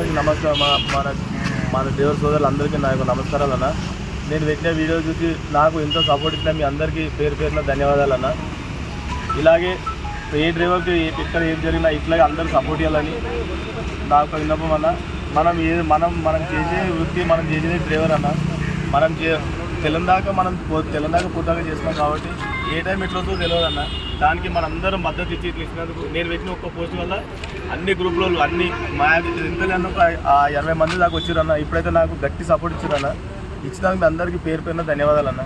అందరికీ నమస్కారం. మా మన మన దేవుడి సోదరులందరికీ నా యొక్క నమస్కారాలు అన్న. నేను పెట్టిన వీడియో చూసి నాకు ఎంతో సపోర్ట్ ఇచ్చిన మీ అందరికీ పేరు పేరున ధన్యవాదాలు అన్న. ఇలాగే ఏ డ్రైవర్కి ఏ- ఎక్కడ ఏం జరిగినా ఇట్లాగే అందరూ సపోర్ట్ ఇవ్వాలని నాకు విన్నపం అన్న. మనం ఏ మనం మనం చేసే వృత్తి మనం చేసేది డ్రైవర్ అన్న. మనం చే తెలంగాణ మనం తెలంగాణ పూర్తిగా చేస్తున్నాం కాబట్టి ఏ టైం ఎట్లా వస్తుందో తెలియదు అన్న. దానికి మనందరం మద్దతు ఇచ్చి ఇట్లా ఇచ్చినందుకు నేను పెట్టిన ఒక్క పోస్ట్ వల్ల అన్ని గ్రూపులు అన్ని మా ఎంతలే ఒక ఆ ఇరవై మంది దాకా వచ్చారన్న ఇప్పుడైతే నాకు గట్టి సపోర్ట్ ఇచ్చారన్న ఇచ్చినందుకు మీ అందరికీ పేరు పేరున ధన్యవాదాలు అన్న.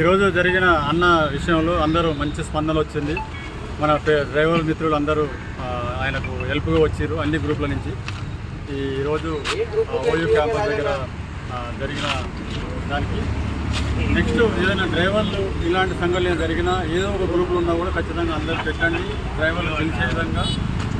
ఈరోజు జరిగిన అన్న విషయంలో అందరూ మంచి స్పందన వచ్చింది. మన డ్రైవర్ మిత్రులు అందరూ ఆయనకు హెల్ప్గా వచ్చారు అన్ని గ్రూపుల నుంచి. ఈరోజు ఓయూ క్యాంపస్ దగ్గర జరిగిన దానికి నెక్స్ట్ ఏదైనా డ్రైవర్లు ఇలాంటి సంఘటన జరిగినా ఏదో ఒక గ్రూపులు ఉన్నా కూడా ఖచ్చితంగా అందరూ పెట్టండి. డ్రైవర్లు తెలిసే విధంగా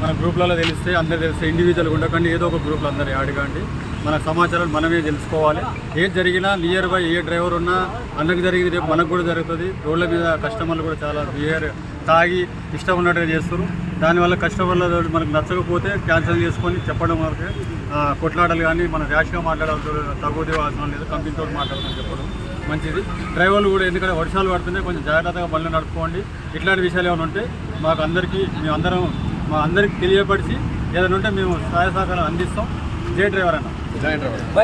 మన గ్రూప్లలో తెలిస్తే అందరు తెలిస్తే ఇండివిజువల్గా ఉండకండి. ఏదో ఒక గ్రూప్లో అందరు అడగండి మన సమాచారం మనమే తెలుసుకోవాలి. ఏది జరిగినా నియర్ బై ఏ డ్రైవర్ ఉన్నా అందరికి జరిగింది రేపు మనకు కూడా జరుగుతుంది. రోడ్ల మీద కస్టమర్లు కూడా చాలా బిహేవియర్ తాగి ఇష్టం ఉన్నట్టుగా చేస్తారు దానివల్ల కస్టమర్ల మనకు నచ్చకపోతే క్యాన్సిల్ చేసుకొని చెప్పడం వరకు ఆ, కొట్లాటలు కానీ మన ర్యాష్గా మాట్లాడాల్సిన తగ్గుదే అవసరం లేదు. కంపెనీతో మాట్లాడాలని చెప్పడం. మంచిది. డ్రైవర్లు కూడా ఎందుకంటే వర్షాలు పడుతున్నాయి కొంచెం జాగ్రత్తగా బండ్లు నడుపుకోండి. ఇట్లాంటి విషయాలు ఏమైనా ఉంటే మాకు అందరికీ మేము అందరం మా అందరికీ తెలియపరిచి ఏదైనా ఉంటే మేము సహాయ సహకారం అందిస్తాం. జే డ్రైవర్ అన్న.